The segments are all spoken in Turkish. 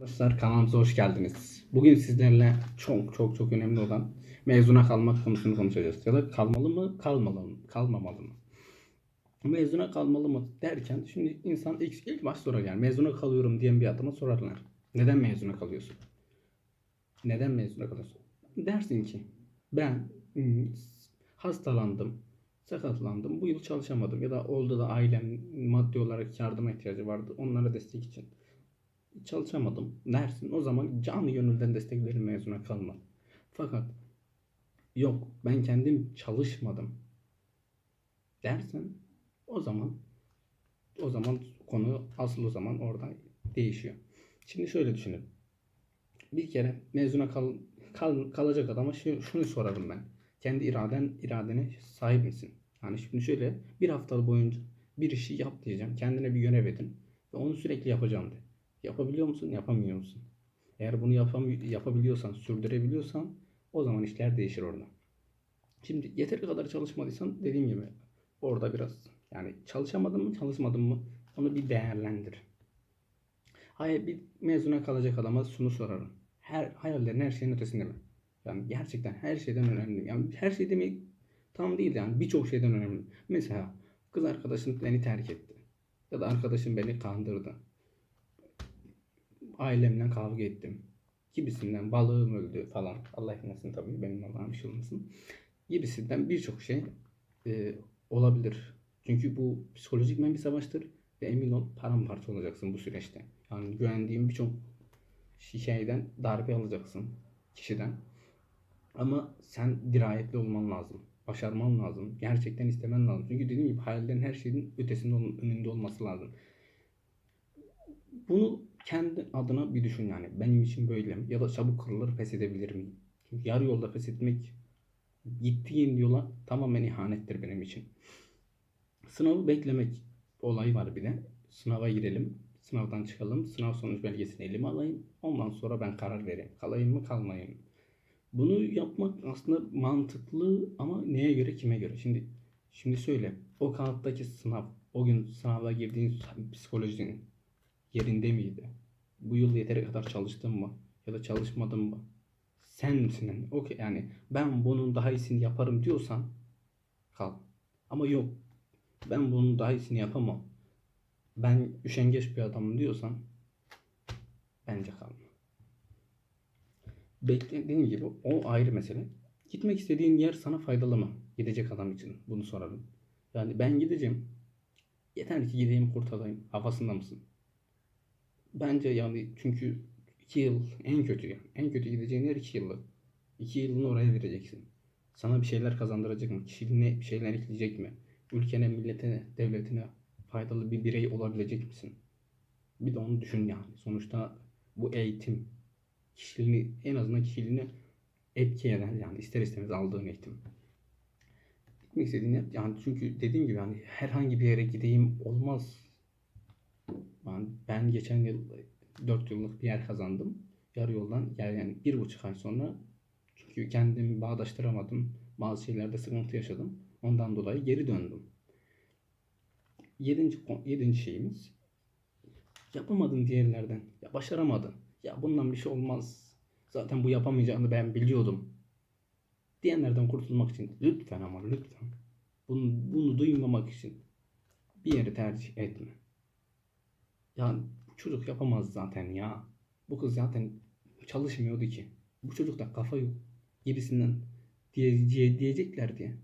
Arkadaşlar kanalımıza hoş geldiniz. Bugün sizlerle çok çok çok önemli olan mezuna kalmak konusunu konuşacağız. Ya da kalmalı mı, kalmalı mı, kalmamalı mı? Mezuna kalmalı mı derken şimdi insan ilk, ilk baş sorar yani mezuna kalıyorum diyen bir adama sorarlar. Neden mezuna kalıyorsun? Neden mezuna kalıyorsun? Dersin ki ben hmm, hastalandım, sakatlandım, bu yıl çalışamadım ya da oldu da ailem maddi olarak yardıma ihtiyacı vardı onlara destek için çalışamadım dersin. O zaman canı gönülden destek verin mezuna kalma. Fakat yok ben kendim çalışmadım dersen o zaman o zaman konu asıl o zaman oradan değişiyor. Şimdi şöyle düşünün. Bir kere mezuna kal, kal- kalacak adama şu, şunu sorarım ben. Kendi iraden iradene sahip misin? Yani şimdi şöyle bir hafta boyunca bir işi yap diyeceğim. Kendine bir görev edin ve onu sürekli yapacağım de. Yapabiliyor musun? Yapamıyor musun? Eğer bunu yapam yapabiliyorsan, sürdürebiliyorsan o zaman işler değişir orada. Şimdi yeteri kadar çalışmadıysan dediğim gibi orada biraz yani çalışamadın mı çalışmadın mı onu bir değerlendir. Hayır bir mezuna kalacak adama şunu sorarım. Her hayallerin her şeyin ötesinde mi? Yani gerçekten her şeyden önemli. Yani her şey demek tam değil yani birçok şeyden önemli. Mesela kız arkadaşın beni terk etti. Ya da arkadaşım beni kandırdı ailemle kavga ettim. Gibisinden balığım öldü falan. Allah etmesin tabii benim Allah'ım bir şey. Gibisinden birçok şey e, olabilir. Çünkü bu psikolojik bir savaştır ve emin ol paramparça olacaksın bu süreçte. Yani güvendiğin birçok şeyden darbe alacaksın kişiden. Ama sen dirayetli olman lazım. Başarman lazım. Gerçekten istemen lazım. Çünkü dediğim gibi hayallerin her şeyin ötesinde önünde olması lazım. Bunu kendi adına bir düşün yani. Benim için böyle mi? Ya da çabuk kırılır pes edebilir miyim? Çünkü yarı yolda pes etmek gittiğin yola tamamen ihanettir benim için. Sınavı beklemek olayı var bir de. Sınava girelim. Sınavdan çıkalım. Sınav sonuç belgesini elime alayım. Ondan sonra ben karar vereyim. Kalayım mı kalmayayım? Bunu yapmak aslında mantıklı ama neye göre kime göre? Şimdi şimdi söyle. O kağıttaki sınav, o gün sınava girdiğin psikolojinin yerinde miydi? Bu yıl yeteri kadar çalıştın mı? Ya da çalışmadın mı? Sen misin? Okey yani ben bunun daha iyisini yaparım diyorsan kal. Ama yok ben bunun daha iyisini yapamam. Ben üşengeç bir adamım diyorsan bence kalma. Beklediğim gibi o ayrı mesele. Gitmek istediğin yer sana faydalı mı? Gidecek adam için bunu sorarım. Yani ben gideceğim. Yeter ki gideyim kurtulayım. Havasında mısın? Bence yani çünkü 2 yıl en kötü. En kötü gideceğin yer 2 yıllık. 2 yılını oraya vereceksin. Sana bir şeyler kazandıracak mı? Kişiliğine bir şeyler ekleyecek mi? Ülkene, milletine, devletine faydalı bir birey olabilecek misin? Bir de onu düşün yani. Sonuçta bu eğitim kişiliğini en azından kişiliğini etki eden yani ister istemez aldığın eğitim. Gitmek istediğin yer yani çünkü dediğim gibi yani herhangi bir yere gideyim olmaz. Ben, ben geçen yıl 4 yıllık bir yer kazandım. Yarı yoldan yani bir buçuk ay sonra çünkü kendimi bağdaştıramadım. Bazı şeylerde sıkıntı yaşadım. Ondan dolayı geri döndüm. Yedinci, yedinci şeyimiz yapamadın diğerlerden. Ya başaramadın. Ya bundan bir şey olmaz. Zaten bu yapamayacağını ben biliyordum. Diyenlerden kurtulmak için lütfen ama lütfen bunu, bunu duymamak için bir yeri tercih etme. Ya çocuk yapamaz zaten ya. Bu kız zaten çalışmıyordu ki. Bu çocukta kafa yok gibisinden diye, diye, diyecekler diye.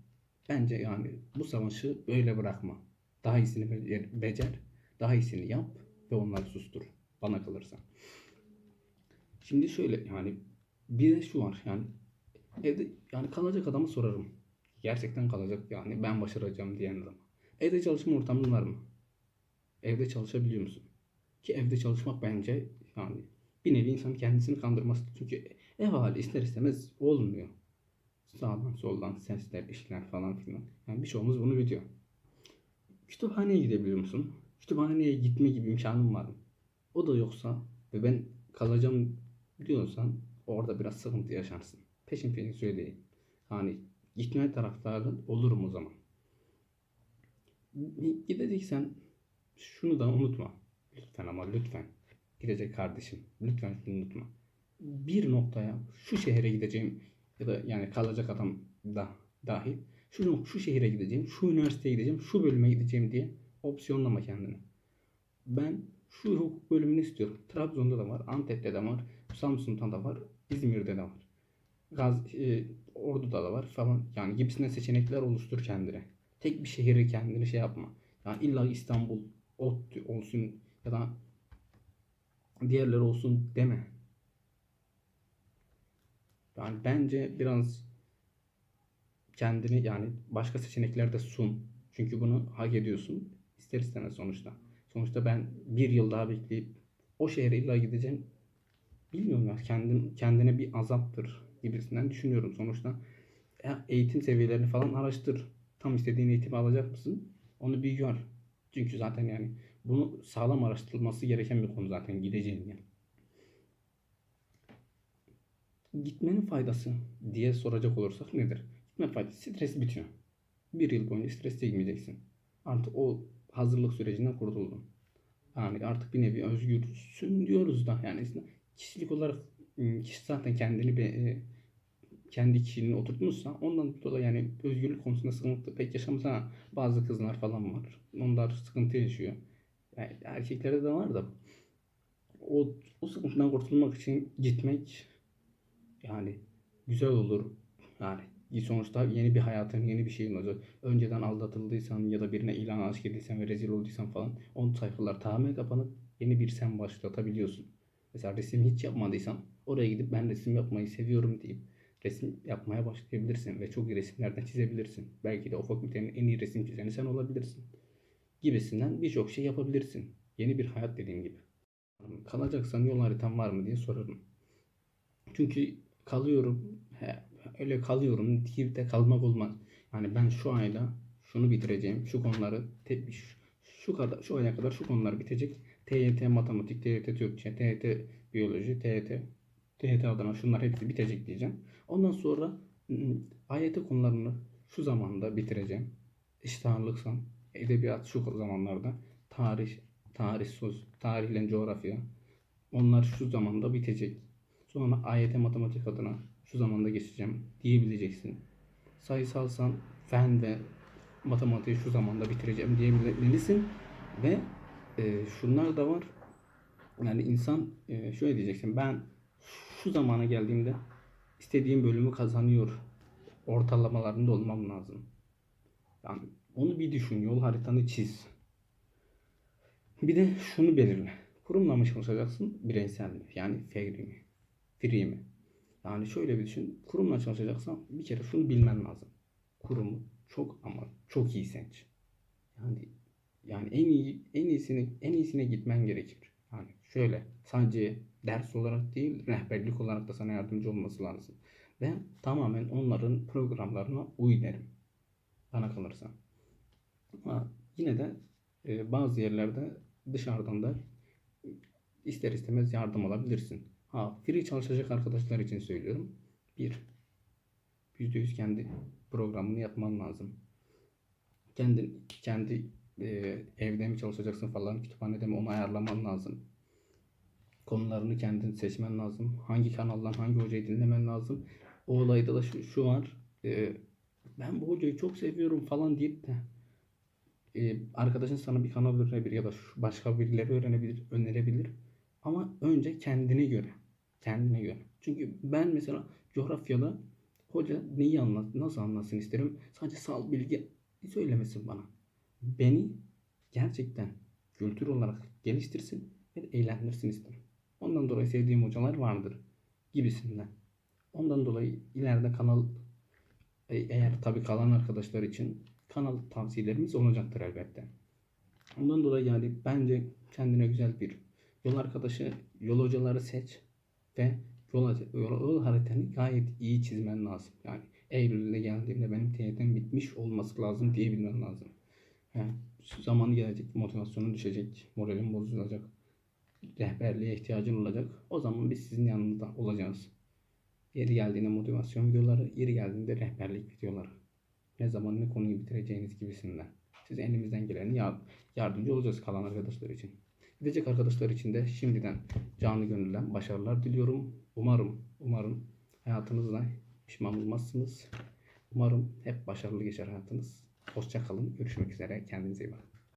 Bence yani bu savaşı böyle bırakma. Daha iyisini becer, becer, daha iyisini yap ve onları sustur. Bana kalırsa. Şimdi şöyle yani bir de şu var yani evde yani kalacak adamı sorarım. Gerçekten kalacak yani ben başaracağım diyen adam. Evde çalışma ortamın var mı? Evde çalışabiliyor musun? Ki evde çalışmak bence yani bir nevi insan kendisini kandırması. Çünkü ev hali ister istemez olmuyor. Sağdan soldan sesler, işler falan filan. Yani birçoğumuz bunu biliyor. Kütüphaneye gidebiliyor musun? Kütüphaneye gitme gibi imkanın var mı? O da yoksa ve ben kalacağım diyorsan orada biraz sıkıntı yaşarsın. Peşin peşin söyleyeyim. Hani gitme taraftarı olurum o zaman. Gideceksen şunu da unutma. Lütfen ama lütfen. gidecek kardeşim. Lütfen şunu unutma. Bir noktaya şu şehre gideceğim ya da yani kalacak adam da dahil şu, şu şehre gideceğim, şu üniversiteye gideceğim, şu bölüme gideceğim diye opsiyonlama kendini. Ben şu hukuk bölümünü istiyorum. Trabzon'da da var, Antep'te de var, Samsun'da da var, İzmir'de de var. Gaz, e, Ordu'da da var falan. Yani gibisinden seçenekler oluştur kendine. Tek bir şehri kendini şey yapma. Yani illa İstanbul ODTÜ olsun ya da diğerleri olsun deme. Yani bence biraz kendini yani başka seçenekler de sun. Çünkü bunu hak ediyorsun. İster istemez sonuçta. Sonuçta ben bir yıl daha bekleyip o şehre illa gideceğim. Bilmiyorum ya kendin, kendine bir azaptır gibisinden düşünüyorum. Sonuçta ya eğitim seviyelerini falan araştır. Tam istediğin eğitimi alacak mısın? Onu bir gör. Çünkü zaten yani bunu sağlam araştırılması gereken bir konu zaten gideceğin yer. Gitmenin faydası diye soracak olursak nedir? Gitme faydası stres bitiyor. Bir yıl boyunca stres çekmeyeceksin. Artık o hazırlık sürecinden kurtuldun. Yani artık bir nevi özgürsün diyoruz da yani kişilik olarak ıı, kişi zaten kendini bir e, kendi kişiliğini oturtmuşsa ondan dolayı yani özgürlük konusunda sıkıntı pek yaşamasa bazı kızlar falan var. Onlar sıkıntı yaşıyor. Yani erkeklerde de var da o, o sıkıntıdan kurtulmak için gitmek yani güzel olur. Yani sonuçta yeni bir hayatın, yeni bir şeyin olacak. Önceden aldatıldıysan ya da birine ilan aşk edilsen ve rezil olduysan falan on sayfalar tamamen kapanıp yeni bir sen başlatabiliyorsun. Mesela resim hiç yapmadıysan oraya gidip ben resim yapmayı seviyorum deyip resim yapmaya başlayabilirsin ve çok iyi resimlerden çizebilirsin. Belki de o fakültenin en iyi resim çizeni sen olabilirsin. Gibisinden birçok şey yapabilirsin. Yeni bir hayat dediğim gibi. Kalacaksan yol haritan var mı diye sorarım. Çünkü kalıyorum, he, öyle kalıyorum deyip de kalmak olmaz. Yani ben şu ayda şunu bitireceğim, şu konuları tek şu, kadar şu aya kadar şu konular bitecek. TYT matematik, TYT Türkçe, TYT biyoloji, TYT TYT adına şunlar hepsi bitecek diyeceğim. Ondan sonra ıı, AYT konularını şu zamanda bitireceğim. Eşit ağırlıksam edebiyat şu zamanlarda tarih, tarih, söz, tarihle coğrafya onlar şu zamanda bitecek. Sonra AYT matematik adına şu zamanda geçeceğim diyebileceksin. Sayısalsan fen ve matematiği şu zamanda bitireceğim diyebilmelisin. Ve e, şunlar da var. Yani insan e, şöyle diyeceksin. Ben şu zamana geldiğimde istediğim bölümü kazanıyor ortalamalarında olmam lazım. Yani onu bir düşün. Yol haritanı çiz. Bir de şunu belirle. Kurumla mı çalışacaksın? Bireysel mi? Yani free mi? Free mi? Yani şöyle bir düşün. Kurumla çalışacaksan bir kere şunu bilmen lazım. Kurumu çok ama çok iyi seç. Yani yani en iyi en iyisini en iyisine gitmen gerekir. Yani şöyle sadece ders olarak değil rehberlik olarak da sana yardımcı olması lazım. Ve tamamen onların programlarına uy derim. Bana kalırsa. Ama yine de e, bazı yerlerde dışarıdan da ister istemez yardım alabilirsin. Ha, free çalışacak arkadaşlar için söylüyorum. Bir, %100 kendi programını yapman lazım. Kendi kendi e, evde mi çalışacaksın falan kütüphanede mi onu ayarlaman lazım. Konularını kendin seçmen lazım. Hangi kanaldan hangi hocayı dinlemen lazım. O olayda da şu, şu var. E, ben bu hocayı çok seviyorum falan deyip de e, arkadaşın sana bir kanal öğrenebilir ya da başka birileri öğrenebilir, önerebilir. Ama önce kendine göre. Kendine göre. Çünkü ben mesela coğrafyada hoca neyi anlat, nasıl anlatsın isterim. Sadece sal bilgi söylemesin bana. Beni gerçekten kültür olarak geliştirsin ve eğlendirsin isterim. Ondan dolayı sevdiğim hocalar vardır gibisinden. Ondan dolayı ileride kanal e, eğer tabi kalan arkadaşlar için kanal tavsiyelerimiz olacaktır elbette. Ondan dolayı yani bence kendine güzel bir yol arkadaşı, yol hocaları seç ve yol, yol, yol haritanı gayet iyi çizmen lazım. Yani Eylül'de geldiğimde benim TYT'm bitmiş olması lazım diyebilmen lazım. Yani zamanı gelecek, motivasyonun düşecek, moralin bozulacak, rehberliğe ihtiyacın olacak. O zaman biz sizin yanınızda olacağız. Yeri geldiğinde motivasyon videoları, yeri geldiğinde rehberlik videoları. Ne zaman ne konuyu bitireceğiniz gibisinden. Siz elimizden geleni yardımcı olacağız kalan arkadaşlar için. Gidecek arkadaşlar için de şimdiden canı gönülden başarılar diliyorum. Umarım, umarım hayatınızda pişman olmazsınız. Umarım hep başarılı geçer hayatınız. Hoşça kalın. Görüşmek üzere. Kendinize iyi bakın.